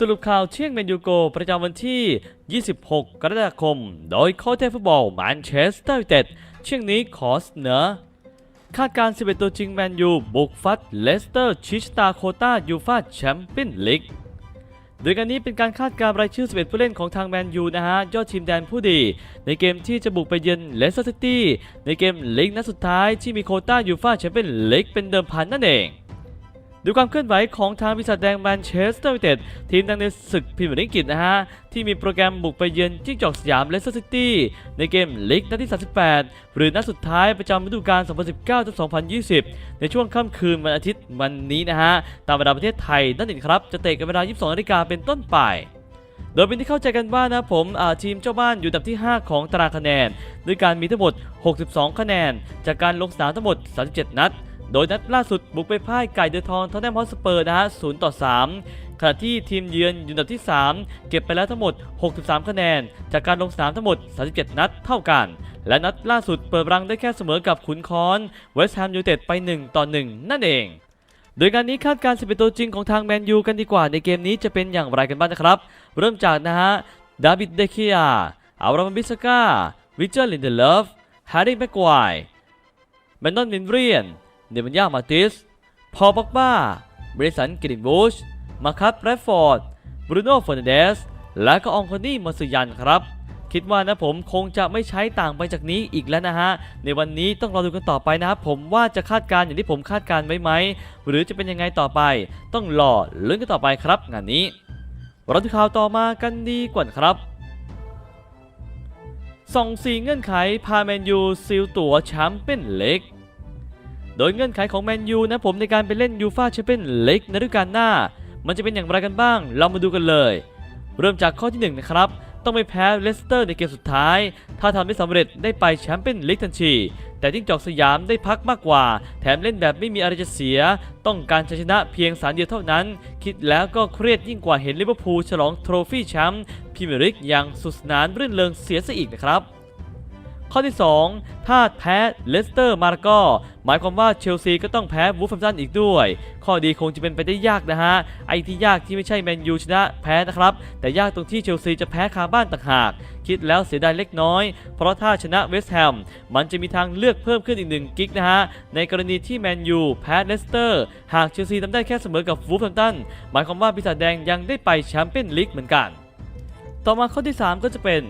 สรุปข่าวเที่ยงแมนยูโก ประจำวันที่ 26 กรกฎาคม โดยโค้ชเทฟุตบอลแมนเชสเตอร์ยูไนเต็ดเที่ยงนี้ขอเสนอคาดการ 11 ตัวจริงแมนยูบุกฟัดเลสเตอร์ชิชตาโคตายูฟาแชมเปี้ยนลีกโดยการนี้เป็นการคาดการ์รายชื่อ 11 ผู้เล่นของทางแมนยูนะฮะ ยอดทีมแดนผู้ดี ในเกมที่จะบุกไปเยือนเลสเตอร์ซิตี้ในเกมลีกนัดสุดท้ายที่มีโคต้ายูฟาแชมเปี้ยนลีกเป็นเดิมพันนั่นเอง ดูความเคลื่อนไหวของทางปีศาจแดงแมนเชสเตอร์ยูไนเต็ดทีมดังในศึกพรีเมียร์ลีกอังกฤษนะฮะ ที่มีโปรแกรมบุกไปเยือนจิ้งจอกสยามเลสเตอร์ซิตี้ในเกมลีกนัดที่ 38 หรือนัดสุดท้ายประจำฤดูกาล 2019-2020 ในช่วงค่ำคืนวันอาทิตย์วันนี้นะฮะ ตามเวลาประเทศไทยนั่นเองครับ จะเตะกันเวลา 22นาฬิกาเป็นต้นไปโดยเป็นที่เข้าใจกันว่านะผมทีมเจ้าบ้านอยู่อันดับที่ 5 ของตารางคะแนน ด้วยการมีทั้งหมด 62 คะแนน จากการลงสนามทั้งหมด 37 นัด โดยนัดล่าสุดบุกไปพ่ายไก่เดือทองทอตแนมฮอสเปอร์นะฮะ0ต่อ 3 ขณะที่ทีมเยือนอยู่อันดับที่ 3 เก็บไปแล้วทั้งหมด 63 คะแนน จากการลงสนามทั้งหมด 37 นัดเท่ากัน และนัดล่าสุดเปิดรังได้แค่เสมอกับขุนคอนเวสต์แฮมยูไนเต็ดไป 1 ต่อ 1 นั่นเอง โดยการนี้คาดการณ์11ตัวจริงของทางแมนยูกันดีกว่าในเกมนี้จะเป็นอย่างไรกันบ้างนะครับ เริ่มจากนะฮะดาวิดเดคิอาอารามบิสกาวิเจอร์ลินเดเลฟแฮร์รี่แม็กควายแมนนอนมินเรียน เนมันยามาติส พอลบ็อกบ้าบริสันกรินบูช มาคัตแรดฟอร์ด บรูโน่เฟอร์นันเดส และก็องโคนี่มอสยันครับ คิดว่านะผมคงจะไม่ใช้ต่างไปจากนี้อีกแล้วนะฮะ ในวันนี้ต้องรอดูกันต่อไปนะครับผมว่าจะคาดการ์อย่างที่ผมคาดการ์ไว้ไหม หรือจะเป็นยังไงต่อไป ต้องรอลุ้นกันต่อไปครับงานนี้เราที่ข่าวต่อมากันดีกว่าครับส่องสีเงื่อนไขพาแมนยูซิลตั๋วแชมป์เปี้ยนลีก โดยเงื่อนไขของแมนยูนะผมในการไปเล่นยูฟาแชมเปี้ยนลีกในฤดูกาลหน้า มันจะเป็นอย่างไรกันบ้าง เรามาดูกันเลย เริ่มจากข้อที่ 1 นะครับ ต้องไม่แพ้เลสเตอร์ในเกมสุดท้าย ถ้าทำได้สำเร็จได้ไปแชมเปี้ยนลีกทันทีแต่จิ้งจอกสยามได้พักมากกว่า แถมเล่นแบบไม่มีอะไรจะเสีย ต้องการชัยชนะเพียงสารเดียวเท่านั้น คิดแล้วก็เครียดยิ่งกว่าเห็นลิเวอร์พูลฉลองโทรฟี่แชมป์พรีเมียร์ลีกอย่างสุดสนานรื่นเริงเสียซะอีกนะครับ ข้อที่ 2 ถ้าแพ้เลสเตอร์มาแล้วก็หมายความว่าเชลซีก็ต้องแพ้วูฟแฮมตันอีกด้วย ข้อดีคงจะเป็นไปได้ยากนะฮะ ไอ้ที่ยากที่ไม่ใช่แมนยูชนะแพ้นะครับ แต่ยากตรงที่เชลซีจะแพ้คาบ้านต่างหาก คิดแล้วเสียดายเล็กน้อย เพราะถ้าชนะเวสต์แฮมมันจะมีทางเลือกเพิ่มขึ้นอีกหนึ่งกิกนะฮะ ในกรณีที่แมนยูแพ้เลสเตอร์หากเชลซีทำได้แค่เสมอกับวูฟแฮมตันหมายความว่าปีศาจแดงยังได้ไปแชมเปี้ยนลีกเหมือนกัน ต่อมาข้อที่ 3 ก็จะเป็น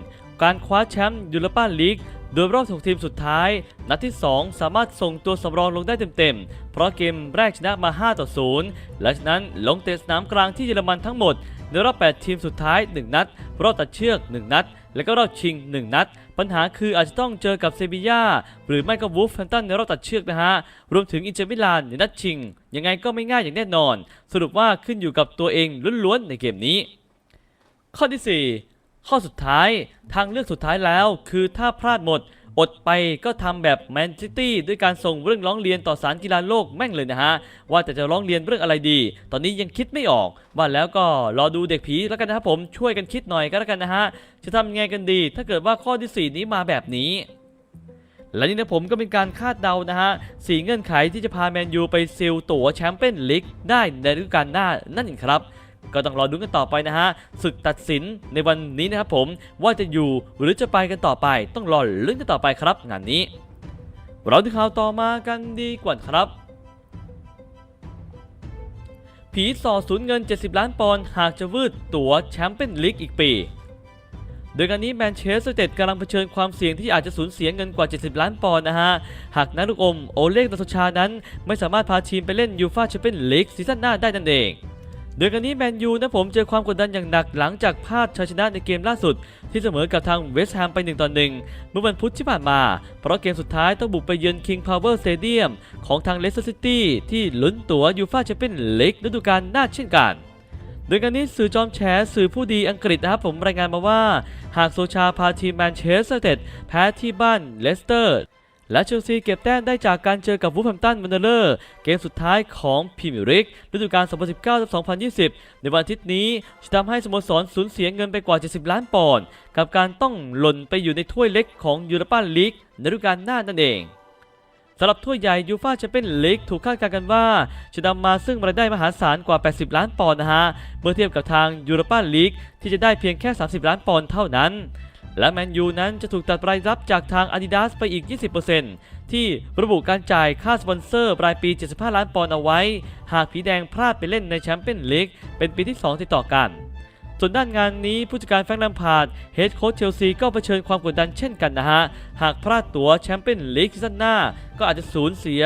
การคว้าแชมป์ยูโรปาลีก โดยรอบ6ทีมสุดท้าย นัดที่ 2 สามารถส่งตัวสำรองลงได้เต็มๆ เพราะเกมแรกชนะมา 5 ต่อ0และฉะนั้นลงเตะสนามกลางที่เยอรมันทั้งหมด ในรอบ 8 ทีมสุดท้าย 1 นัด รอบตัดเชือก 1 นัด และก็รอบชิง 1 นัด ปัญหาคืออาจจะต้องเจอกับเซบีย่าหรือไม่ก็วูฟแฟมตันในรอบตัดเชือกนะฮะ รวมถึงอินเตอร์มิลานในนัดชิง ยังไงก็ไม่ง่ายอย่างแน่นอน สรุปว่าขึ้นอยู่กับตัวเองล้วนๆในเกมนี้ ข้อที่ 4 ข้อสุดท้ายทางเลือกสุดท้ายแล้วคือถ้าพลาดหมด อดไปก็ทำแบบแมนซิตี้ด้วยการส่งเรื่องร้องเรียนต่อศาลกีฬาโลกแม่งเลยนะฮะ ว่าแต่จะร้องเรียนเรื่องอะไรดี ตอนนี้ยังคิดไม่ออก ว่าแล้วก็รอดูเด็กผีแล้วกันนะครับผมช่วยกันคิดหน่อยก็แล้วกันนะฮะ จะทำยังไงกันดี ถ้าเกิดว่าข้อที่ 4 นี้มาแบบนี้และนี่นะผมก็เป็นการคาดเดานะฮะสี่เงื่อนไขที่จะพาแมนยูไปซิลตั๋วแชมเปี้ยนลีกได้ในฤดูกาลหน้านั่นเองครับ ก็ต้องรอดูกันต่อไปนะฮะศึกตัดสินในวันนี้นะครับผมว่าจะอยู่หรือจะไปกันต่อไป ต้องรอลุ้นกันต่อไปครับงานนี้ เราที่ข่าวต่อมากันดีกว่าครับผีสอสูญเงิน 70 ล้านปอนด์หากจะวืดตั๋วแชมเปี้ยนลีกอีกปี โดยการนี้แมนเชสเตอร์เต็ดกำลังเผชิญความเสี่ยงที่อาจจะสูญเสียเงินกว่า 70 ล้านปอนด์นะฮะ หากนักลูกอม โอเล็กดาโซชานั้น ไม่สามารถพาทีมไปเล่นยูฟาแชมเปี้ยนลีกซีซั่นหน้าได้นั่นเอง โดยการนี้แมนยูนะผมเจอความกดดันอย่างหนักหลังจากพลาดชัยชนะในเกมล่าสุด ที่เสมอกับทางเวสต์แฮมไป1ต่อ1เมื่อวันพุธที่ผ่านมา เพราะเกมสุดท้ายต้องบุกไปเยือน King Power Stadium ของทางเลสเตอร์ซิตี้ที่ลุ้นตั๋วยูฟ่าแชมเปี้ยนลีกฤดูกาลหน้าเช่นกันโดยการนี้สื่อจอมแฉสื่อผู้ดีอังกฤษนะครับผมรายงานมาว่า หากโซชาพาทีมแมนเชสเตอร์ยูไนเต็ดแพ้ที่บ้านเลสเตอร์ และเชลซีเก็บแต้มได้จากการเจอกับวูฟแฮมตันวันเดอร์ เกมสุดท้ายของพรีเมียร์ลีกฤดูกาล 2019-2020 ในวันอาทิตย์นี้จะทำให้สโมสรสูญเสียเงินไปกว่า 70 ล้านปอนด์กับการต้องหล่นไปอยู่ในถ้วยเล็กของยูโรปาลีกในฤดูกาลหน้านั่นเองสำหรับถ้วยใหญ่ยูฟาแชมเปี้ยนลีกถูกคาดการณ์กันว่า จะนำมาซึ่งรายได้มหาศาลกว่า 80 ล้านปอนด์นะฮะ เมื่อเทียบกับทางยูโรปาลีกที่จะได้เพียงแค่ 30 ล้านปอนด์เท่านั้น และแมนยูนั้นจะถูกตัดรายรับจากทาง Adidas ไปอีก 20%ที่ระบุการจ่ายค่าสปอนเซอร์รายปี 75 ล้านปอนด์เอาไว้ หากผีแดงพลาดไปเล่นในแชมเปี้ยนลีกเป็นปีที่ 2 ติดต่อกัน ส่วนด้านงานนี้ผู้จัดการแฟรงค์แลมพาร์ดเฮดโค้ชเชลซีก็เผชิญความกดดันเช่นกันนะฮะ หากพลาดตั๋วแชมเปี้ยนลีกซีซั่นหน้า ก็อาจจะสูญเสีย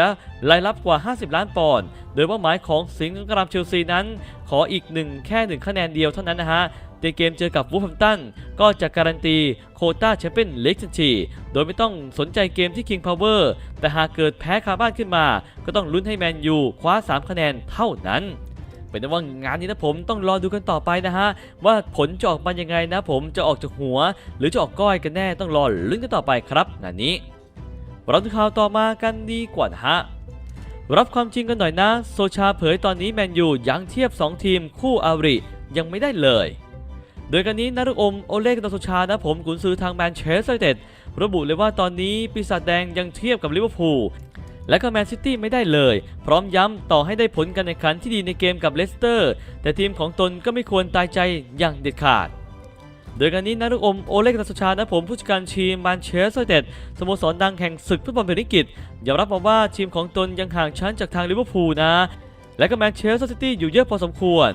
รายรับกว่า 50 ล้านปอนด์โดยเป้าหมายของสิงห์กรามเชลซีนั้น ขออีกหนึ่งแค่หนึ่งคะแนนเดียวเท่านั้นนะฮะ ในเกมเจอกับวูฟแฮมตันก็จะการันตีโคต้าแชมเปี้ยนลีกทันทีโดยไม่ต้องสนใจเกมที่ King Power แต่หากเกิดแพ้คาบ้านขึ้นมา ก็ต้องลุ้นให้แมนยูคว้า 3 คะแนนเท่านั้นเป็นว่างานนี้นะผมต้องรอดูกันต่อไปนะฮะ ว่าผลจะออกมายังไงนะผมจะออกจากหัว หรือจะออกก้อยกันแน่ต้องรอลุ้นกันต่อไปครับงานนี้ราดูข่าวต่อมากันดีกว่านะฮะรับความจริงกันหน่อยนะ โซชาเผยตอนนี้แมนยูยังเทียบ 2 ทีมคู่อาริยังไม่ได้เลย โดยกันนี้นารุอมโอเล่กันโซชานะผมกุนซือทางแมนเชสเตอร์เต็ดระบุเลยว่าตอนนี้ปีศาจแดงยังเทียบกับลิเวอร์พูลและก็แมนซิตี้ไม่ได้เลย พร้อมย้ำต่อให้ได้ผลการแข่งขันที่ดีในเกมกับเลสเตอร์ แต่ทีมของตนก็ไม่ควรตายใจอย่างเด็ดขาด โดยการนี้นารุอมโอเล็กนัสชานะผมผู้จัดการทีมแมนเชสเตอร์เต็ดสโมสรดังแห่งศึกฟุตบอลเมียร์ลีกยอมรับมาว่าทีมของตนยังห่างชั้นจากทางลิเวอร์พูลนะ และก็แมนเชสเตอร์ซิตี้อยู่เยอะพอสมควร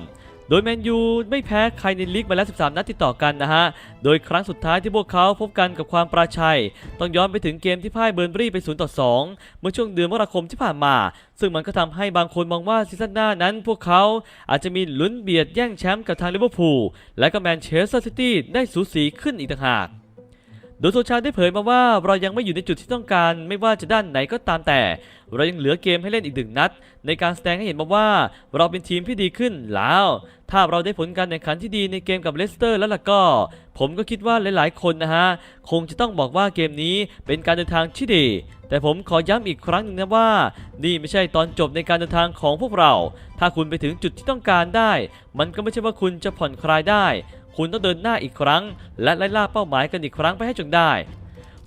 โดยแมนยูไม่แพ้ใครในลีกมาแล้ว 13 นัดติดต่อกันนะฮะ โดยครั้งสุดท้ายที่พวกเขาพบกันกับความปราชัย ต้องย้อนไปถึงเกมที่พ่ายเบิร์นบรีไป0ต่อ2เมื่อช่วงเดือนมกราคมที่ผ่านมา ซึ่งมันก็ทำให้บางคนมองว่าซีซั่นหน้านั้นพวกเขาอาจจะมีลุ้นเบียดแย่งแชมป์กับทางลิเวอร์พูลและก็แมนเชสเตอร์ซิตี้ได้สูสีขึ้นอีกต่างหากโดยโซชาได้เผยมาว่าเรายังไม่อยู่ในจุดที่ต้องการไม่ว่าจะด้านไหนก็ตามแต่ เรายังเหลือเกมให้เล่นอีกหนึ่งนัด ในการแสดงให้เห็นมาว่า เราเป็นทีมที่ดีขึ้นแล้ว ถ้าเราได้ผลการแข่งขันที่ดีในเกมกับเลสเตอร์แล้วล่ะก็ ผมก็คิดว่าหลายๆ คนนะฮะ คงจะต้องบอกว่าเกมนี้เป็นการเดินทางที่ดี แต่ผมขอย้ำอีกครั้งหนึ่งนะว่า นี่ไม่ใช่ตอนจบในการเดินทางของพวกเรา ถ้าคุณไปถึงจุดที่ต้องการได้ มันก็ไม่ใช่ว่าคุณจะผ่อนคลายได้ คุณต้องเดินหน้าอีกครั้ง และไล่ล่าเป้าหมายกันอีกครั้งไปให้จงได้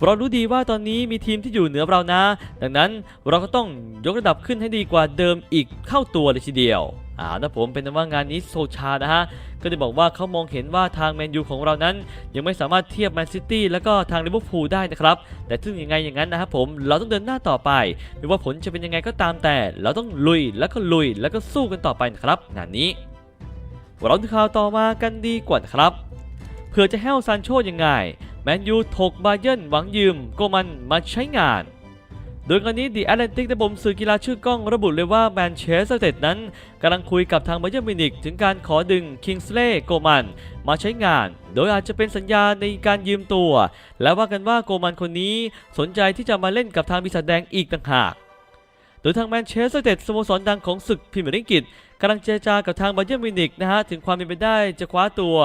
เรารู้ดีว่าตอนนี้มีทีมที่อยู่เหนือเรานะ ดังนั้นเราก็ต้องยกระดับขึ้นให้ดีกว่าเดิมอีกเข้าตัวเลยทีเดียวอ่านะผมเป็นว่างานนี้โซชานะฮะ ก็ได้บอกว่าเขามองเห็นว่าทางแมนยูของเรานั้น ยังไม่สามารถเทียบแมนซิตี้แล้วก็ทางลิเวอร์พูลได้นะครับ แต่ถึงยังไงอย่างนั้นนะครับผมเราต้องเดินหน้าต่อไป ไม่ว่าผลจะเป็นยังไงก็ตามแต่ เราต้องลุยแล้วก็ลุยแล้วก็สู้กันต่อไปนะครับงานนี้ เราดูข่าวต่อมากันดีกว่านะครับเผื่อจะแห้วซานโชยังไง แมนยูถกบาเยนหวังยืมโกมันมาใช้งาน โดยกรณีดีแอตแลนติกได้บ่มสื่อกีฬาชื่อกล้องระบุเลยว่าแมนเชสเตอร์นเต็ดนั้นกำลังคุยกับทางบาเยิร์นมินิกถึงการขอดึงคิงส์เล่โกมันมาใช้งาน โดยอาจจะเป็นสัญญาในการยืมตัว และว่ากันว่าโกมันคนนี้สนใจที่จะมาเล่นกับทางปีศาจแดงอีกต่างหากโดยทางแมนเชสเตอร์เต็ดสโมสรดังของศึกพรีเมียร์ลีกอัง กำลังเจรจากับทางบาเยิร์นมิวนิกนะฮะถึงความเป็นไปได้จะคว้าตัว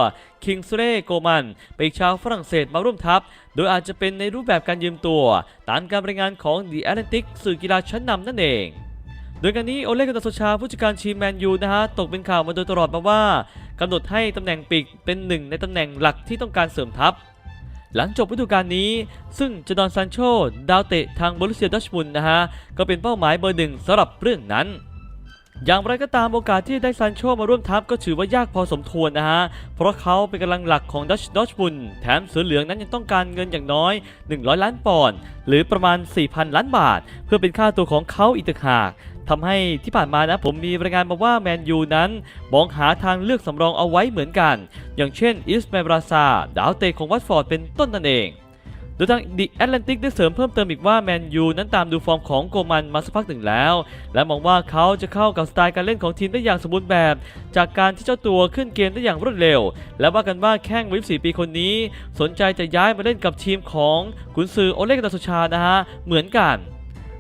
คิงส์เล่โกมันไปอีกชาวฝรั่งเศสมาร่วมทัพ โดยอาจจะเป็นในรูปแบบการยืมตัว ตามการรายงานของ The Atlantic สื่อกีฬาชั้นนำนั่นเองโดยการนี้โอเล่กันตาโซชาผู้จัดการทีมแมนยูนะฮะตกเป็นข่าวมาโดยตลอดมาว่ากำหนดให้ตำแหน่งปีกเป็นหนึ่งในตำแหน่งหลักที่ต้องการเสริมทัพ หลังจบฤดูกาลนี้ ซึ่งจดอนซานโชดาวเตะทางบรูเซียดอร์ทมุนนะฮะก็เป็นเป้าหมายเบอร์หนึ่งสำหรับเรื่องนั้น อย่างไรก็ตามโอกาสที่ได้ซานโชมาร่วมทัพก็ถือว่ายากพอสมควรนะฮะ เพราะเขาเป็นกำลังหลักของดัชดอชบุนแถมเสือเหลืองนั้นยังต้องการเงินอย่างน้อย 100 ล้านปอนด์หรือประมาณ 4,000 ล้านบาท เพื่อเป็นค่าตัวของเขาอีกต่างหากทำให้ที่ผ่านมานะผมมีรายงานมาว่าแมนยูนั้นมองหาทางเลือกสำรองเอาไว้เหมือนกัน อย่างเช่นอิสมบราซาดาวเตะของวัตฟอร์ดเป็นต้นนั่นเอง โดยทางดิแอตแลนติกได้เสริมเพิ่มเติมอีกว่าแมนยูนั้นตามดูฟอร์มของโกมันมาสักพักหนึ่งแล้ว และมองว่าเขาจะเข้ากับสไตล์การเล่นของทีมได้อย่างสมบูรณ์แบบ จากการที่เจ้าตัวขึ้นเกมได้อย่างรวดเร็ว และว่ากันว่าแข้งวิ4ปีคนนี้ สนใจจะย้ายมาเล่นกับทีมของกุนซือโอเล็กดาสุชานะฮะเหมือนกัน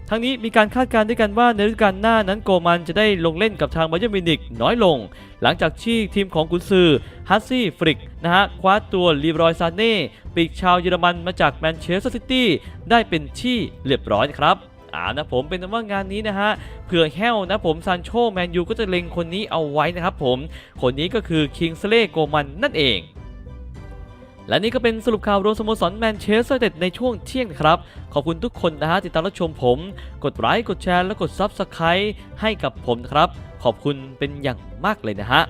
ทั้งนี้มีการคาดการณ์ด้วยกันว่าในฤดูกาลหน้านั้นโกมันจะได้ลงเล่นกับทางบาเยิร์มินิกน้อยลง หลังจากที่ทีมของกุนซือฮัสซี่ฟริกนะฮะคว้าตัวลีบรอยซาเน่ปีกชาวเยอรมันมาจากแมนเชสเตอร์ซิตี้ได้เป็นที่เรียบร้อยครับอ่านะผมเป็นว่างานนี้นะฮะเผื่อแห้วนะผมซานโชแมนยูก็จะเล็งคนนี้เอาไว้นะครับผม คนนี้ก็คือคิงสเล่โกมันนั่นเอง และนี่ก็เป็นสรุปข่าวรวมสโมสรแมนเชสเตอร์ยูไนเต็ดในช่วงเที่ยงครับ ขอบคุณทุกคนนะฮะติดตามรับชมผม กดไลค์กดแชร์และกด Subscribe ให้กับผมครับ ขอบคุณเป็นอย่างมากเลยนะฮะ